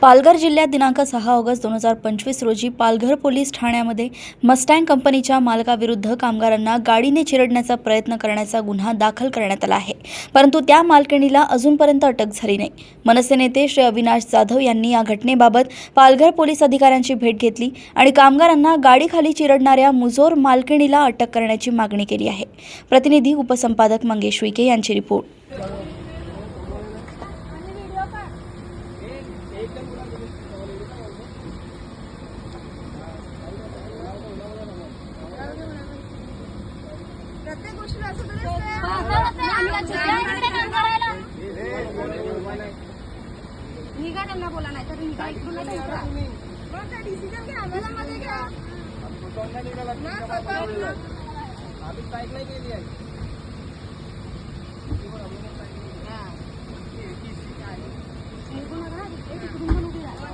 पालघर जिल्ह्यात दिनांक सहा ऑगस्ट दोन हजार पंचवीस रोजी पालघर पोलीस ठाण्यामध्ये मस्टँग कंपनीच्या मालकाविरुद्ध कामगारांना गाडीने चिरडण्याचा प्रयत्न करण्याचा गुन्हा दाखल करण्यात आला आहे. परंतु त्या मालकिणीला अजूनपर्यंत अटक झाली नाही. मनसे नेते श्री अविनाश जाधव यांनी या घटनेबाबत पालघर पोलीस अधिकाऱ्यांची भेट घेतली आणि कामगारांना गाडीखाली चिरडणाऱ्या मुजोर मालकिणीला अटक करण्याची मागणी केली आहे. प्रतिनिधी उपसंपादक मंगेश विके यांची रिपोर्ट. निघा त्यांना बोला नाही तर निघा इकडून नाही निघा. पण ते डिसिजन घ्या आम्हाला मध्ये घ्या ना, स्वतःहून ना. हा. निघू नका. ए, तिकडून पण उभी राहा.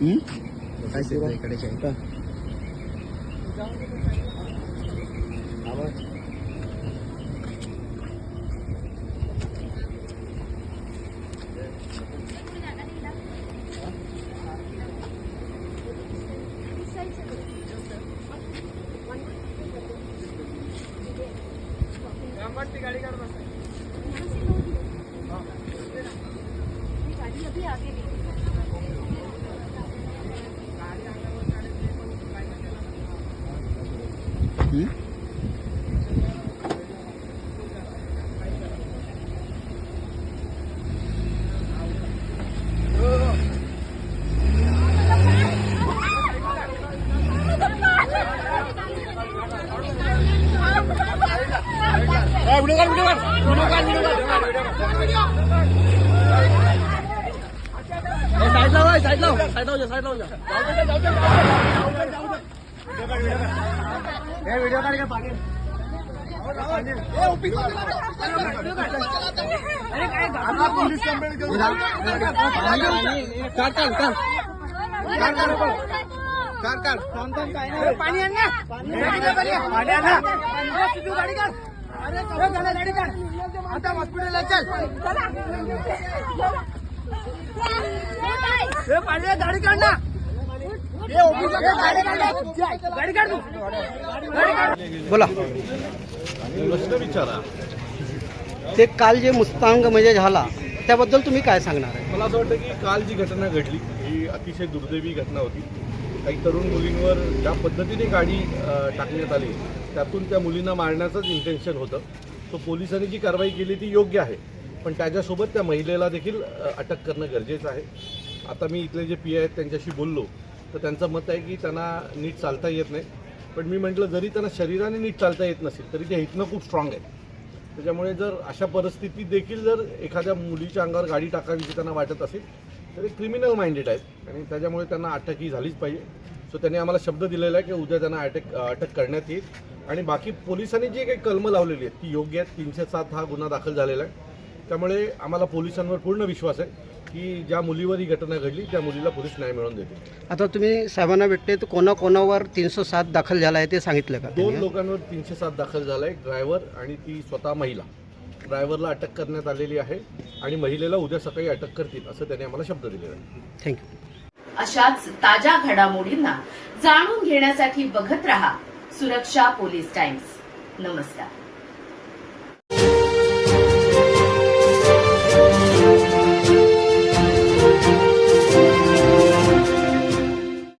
काय. इकडे राहायचं. गाड़ी अभी आगे पाणी आण ना गाडी काढ, पाणी आण. पाणी आण ना. अरे, तू गाडी काढ. अरे, चला, गाडी काढ. आता हॉस्पिटलला चल ए, पाणी आण, गाडी काढ ना ए, ऑफिसला जा, गाडी काढ ना. गाडी काढ. गाडी काढ बोला. विचारा. ते काल जे मुस्तांग म्हणजे झाला त्याबद्दल तुम्ही काय सांगणार आहे? मला असं वाटतं की काल जी घटना घडली ही अतिशय दुर्दैवी घटना होती. काही तरुण मुलींवर ज्या पद्धतीने गाडी टाकण्यात आली त्यातून त्या मुलींना मारण्याचंच इंटेन्शन होतं. सो पोलिसांनी जी कारवाई केली ती योग्य आहे. पण त्याच्यासोबत त्या महिलेला देखील अटक करणं गरजेचं आहे. आता मी इथले जे पी आहेत त्यांच्याशी बोललो तर त्यांचं मत आहे की त्यांना नीट चालता येत नाही. पण मी म्हटलं जरी त्यांना शरीराने नीट चालता येत नसेल तरी ते हितनं खूप स्ट्रॉंग आहे त्याच्यामुळे जर अशा परिस्थितीत देखील जर एखाद्या मुलीच्या अंगावर गाडी टाकावीची त्यांना वाटत असेल तर ते क्रिमिनल माइंडेड आहेत. आणि त्याच्यामुळे त्यांना अटक ही झालीच पाहिजे. सो त्यांनी आम्हाला शब्द दिलेला आहे की उद्या त्यांना अटक अटक करण्यात येईल. आणि बाकी पोलिसांनी जी काही कलमं लावलेली आहेत ती योग्य आहेत. तीनशे सात हा गुन्हा दाखल झालेला आहे. त्यामुळे आम्हाला पोलिसांवर पूर्ण विश्वास आहे की ज्या मुलीवर ही घटना घडली त्या मुलीला पोलीस न्याय मिळवून देतील. आता तुम्ही साहेबांना भेटले तर कोणाकोणावर तीनशे सात दाखल झाला आहे ते सांगितलं का दोन? लोकांवर तीनशे सात दाखल झालाय ड्रायव्हर आणि ती स्वतः महिला. ड्रायव्हरला अटक करण्यात आलेली आहे आणि महिलेला उद्या सकाळी अटक करतील असं त्यांनी आम्हाला शब्द दिलेला आहे. थँक्यू अशाच ताज्या घडामोडींना जाणून घेण्यासाठी बघत रहा सुरक्षा पोलीस टाइम्स. नमस्कार.